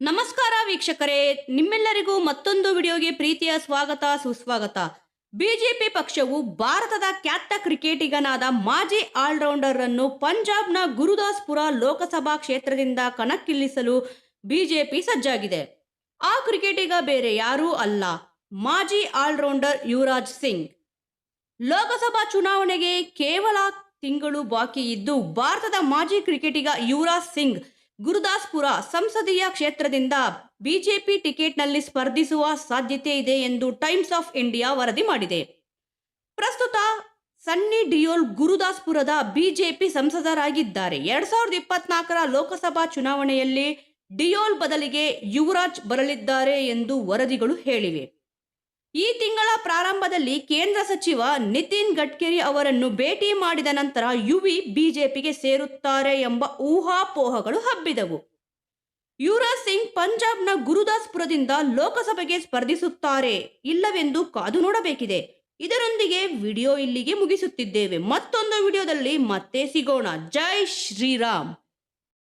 ನಮಸ್ಕಾರ ವೀಕ್ಷಕರೇ, ನಿಮ್ಮೆಲ್ಲರಿಗೂ ಮತ್ತೊಂದು ವಿಡಿಯೋಗೆ ಪ್ರೀತಿಯ ಸ್ವಾಗತ, ಸುಸ್ವಾಗತ. ಬಿಜೆಪಿ ಪಕ್ಷವು ಭಾರತದ ಖ್ಯಾತ ಕ್ರಿಕೆಟಿಗನಾದ ಮಾಜಿ ಆಲ್ರೌಂಡರ್ ಅನ್ನು ಪಂಜಾಬ್ನ ಗುರುದಾಸ್ಪುರ ಲೋಕಸಭಾ ಕ್ಷೇತ್ರದಿಂದ ಕಣಕ್ಕಿಳಿಸಲು ಬಿಜೆಪಿ ಸಜ್ಜಾಗಿದೆ. ಆ ಕ್ರಿಕೆಟಿಗ ಬೇರೆ ಯಾರೂ ಅಲ್ಲ, ಮಾಜಿ ಆಲ್ರೌಂಡರ್ ಯುವರಾಜ್ ಸಿಂಗ್. ಲೋಕಸಭಾ ಚುನಾವಣೆಗೆ ಕೇವಲ ತಿಂಗಳು ಬಾಕಿ ಇದ್ದು, ಭಾರತದ ಮಾಜಿ ಕ್ರಿಕೆಟಿಗ ಯುವರಾಜ್ ಸಿಂಗ್ ಗುರುದಾಸ್ಪುರ ಸಂಸದೀಯ ಕ್ಷೇತ್ರದಿಂದ ಬಿಜೆಪಿ ಟಿಕೆಟ್ನಲ್ಲಿ ಸ್ಪರ್ಧಿಸುವ ಸಾಧ್ಯತೆ ಇದೆ ಎಂದು ಟೈಮ್ಸ್ ಆಫ್ ಇಂಡಿಯಾ ವರದಿ ಮಾಡಿದೆ. ಪ್ರಸ್ತುತ ಸನ್ನಿ ಡಿಯೋಲ್ ಗುರುದಾಸ್ಪುರದ ಬಿಜೆಪಿ ಸಂಸದರಾಗಿದ್ದಾರೆ. ಎರಡ್ ಸಾವಿರದ ಇಪ್ಪತ್ನಾಲ್ಕರ ಲೋಕಸಭಾ ಚುನಾವಣೆಯಲ್ಲಿ ಡಿಯೋಲ್ ಬದಲಿಗೆ ಯುವರಾಜ್ ಬರಲಿದ್ದಾರೆ ಎಂದು ವರದಿಗಳು ಹೇಳಿವೆ. ಈ ತಿಂಗಳ ಪ್ರಾರಂಭದಲ್ಲಿ ಕೇಂದ್ರ ಸಚಿವ ನಿತಿನ್ ಗಡ್ಕರಿ ಅವರನ್ನು ಭೇಟಿ ಮಾಡಿದ ನಂತರ ಯುವಿ ಬಿಜೆಪಿಗೆ ಸೇರುತ್ತಾರೆ ಎಂಬ ಊಹಾಪೋಹಗಳು ಹಬ್ಬಿದವು. ಯುವರಾಜ್ ಸಿಂಗ್ ಪಂಜಾಬ್ನ ಗುರುದಾಸ್ಪುರದಿಂದ ಲೋಕಸಭೆಗೆ ಸ್ಪರ್ಧಿಸುತ್ತಾರೆ. ಇಲ್ಲವೆಂದು ಕಾದು ನೋಡಬೇಕಿದೆ. ಇದರೊಂದಿಗೆ ವಿಡಿಯೋ ಇಲ್ಲಿಗೆ ಮುಗಿಸುತ್ತಿದ್ದೇವೆ. ಮತ್ತೊಂದು ವಿಡಿಯೋದಲ್ಲಿ ಮತ್ತೆ ಸಿಗೋಣ. ಜೈ ಶ್ರೀರಾಮ್.